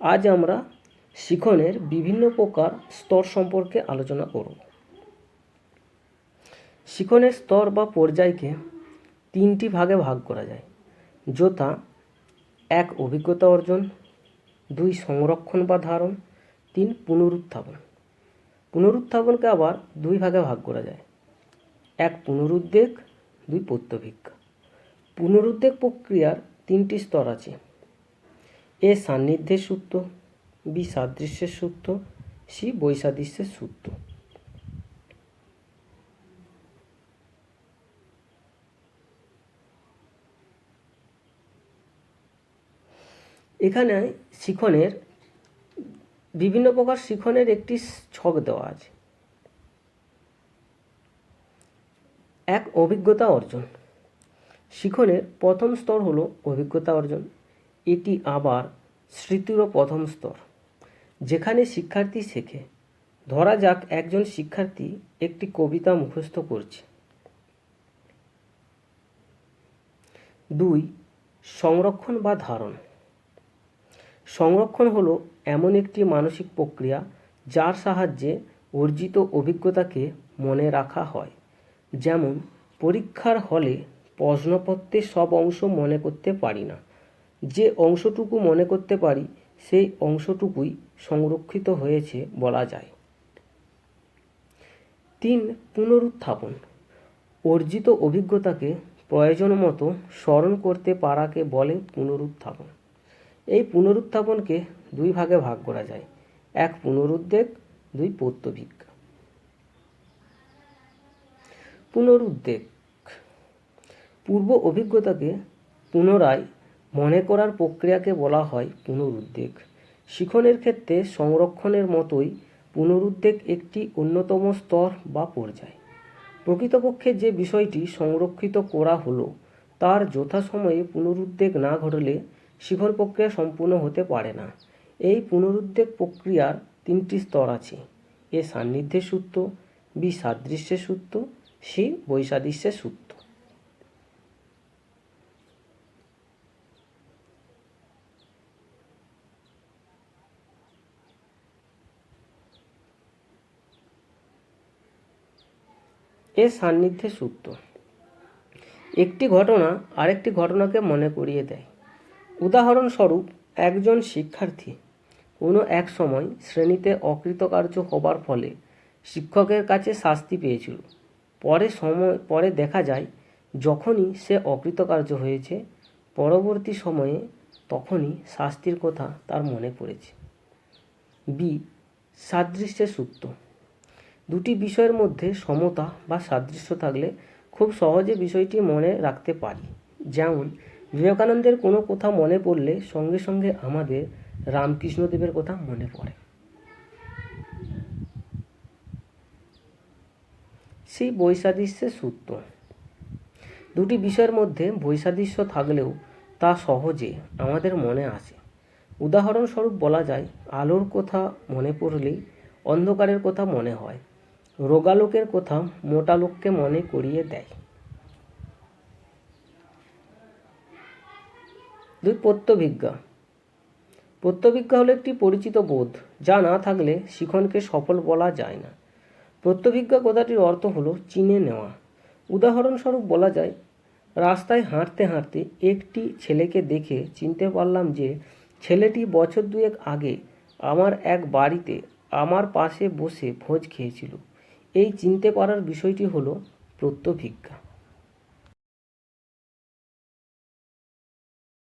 আজ আমরা শিখনের বিভিন্ন প্রকার স্তর সম্পর্কে আলোচনা করব। শিখনের স্তর বা পর্যায়কে তিনটি ভাগে ভাগ করা যায়। যথা এক অভিজ্ঞতা অর্জন, দুই সংরক্ষণ বা ধারণ, তিন পুনরুত্থাপন। পুনরুত্থাপনকে আবার দুই ভাগে ভাগ করা যায়। এক পুনরুদ্বেগ, দুই প্রত্যভিজ্ঞা। পুনরুদ্বেগ প্রক্রিয়ার তিনটি স্তর আছে। এ সান্নিধ্যের সূত্র বি সাদৃশ্যের সূত্র সি বৈসাদৃশ্যের সূত্র এখানে শিখনের, বিভিন্ন প্রকার শিখনের একটি ছক দেওয়া আছে। এক অভিজ্ঞতা অর্জন। শিখনের প্রথম স্তর হলো অভিজ্ঞতা অর্জন। এটি আবার স্মৃতিরও প্রথম স্তর। যেখানে শিক্ষার্থী শেখে। ধরা যাক একজন শিক্ষার্থী একটি কবিতা মুখস্থ করছে। দুই, সংরক্ষণ বা ধারণ। সংরক্ষণ হলো এমন একটি মানসিক প্রক্রিয়া যার সাহায্যে অর্জিত অভিজ্ঞতাকে মনে রাখা হয়। যেমন, পরীক্ষার হলে প্রশ্নপত্রের সব অংশ মনে করতে পারি না। যে অংশটুকু মনে করতে পারি, সেই অংশটুকুই সংরক্ষিত হয়েছে বলা যায়। তিন, পুনরুত্থাপন। অর্জিত অভিজ্ঞতাকে প্রয়োজন মতো স্মরণ করতে পারাকে বলে পুনরুত্থাপন। এই পুনরুত্থাপনকে দুই ভাগে ভাগ করা যায়। এক পুনরুদ্বেগ, দুই প্রত্যভিজ্ঞা পুনরুদ্বেগ। পূর্ব অভিজ্ঞতাকে পুনরায় মনে করার প্রক্রিয়াকে বলা হয় পুনরুদ্বেগ। শিখনের ক্ষেত্রে সংরক্ষণের মতোই পুনরুদ্বেগ একটি অন্যতম স্তর বা পর্যায়। প্রকৃতপক্ষে যে বিষয়টি সংরক্ষিত করা হলো, তার যথাসময়ে পুনরুদ্বেগ না ঘটলে শিখন প্রক্রিয়া সম্পূর্ণ হতে পারে না। এই পুনরুদ্বেগ প্রক্রিয়ার তিনটি স্তর আছে। এ সান্নিধ্যের সূত্র, বি সাদৃশ্যের সূত্র, সি বৈসাদৃশ্যের সূত্র। এ সান্নিধ্যে সূত্র একটি ঘটনা আরেকটি ঘটনাকে মনে করিয়ে দেয়। উদাহরণস্বরূপ, একজন শিক্ষার্থী কোনো এক সময় শ্রেণীতে অকৃতকার্য হবার ফলে শিক্ষকের কাছে শাস্তি পেয়েছিল। পরে সময়, পরে দেখা যায়, যখনই সে অকৃতকার্য হয়েছে, পরবর্তী সময়ে তখনই শাস্তির কথা তার মনে পড়েছে। বি সাদৃশ্যের সূত্র দুটি বিষয়ের মধ্যে সমতা বা সাদৃশ্য থাকলে খুব সহজে বিষয়টি মনে রাখতে পারি। যেমন, বিবেকানন্দের কোনো কথা মনে পড়লে সঙ্গে সঙ্গে আমাদের রামকৃষ্ণদেবের কথা মনে পড়ে। সেই বৈসাদৃশ্যের সূত্র। দুটি বিষয়ের মধ্যে বৈসাদৃশ্য থাকলেও তা সহজে আমাদের মনে আসে। উদাহরণস্বরূপ বলা যায়, আলোর কথা মনে পড়লেই অন্ধকারের কথা মনে হয়। রোগালোকের কথা মোটা লোককে মনে করিয়ে দেয়। দুই প্রত্যভিজ্ঞা। প্রত্যভিজ্ঞা হলো একটি পরিচিত বোধ, যা না থাকলে শিখনকে সফল বলা যায় না। প্রত্যভিজ্ঞা কথাটির অর্থ হলো চিনে নেওয়া। উদাহরণস্বরূপ বলা যায়, রাস্তায় হাঁটতে হাঁটতে একটি ছেলেকে দেখে চিনতে পারলাম যে ছেলেটি বছর দুয়েক আগে আমার এক বাড়িতে আমার পাশে বসে ভোজ খেয়েছিল। এই চিনতে পারার বিষয়টি হল প্রত্যভিজ্ঞা।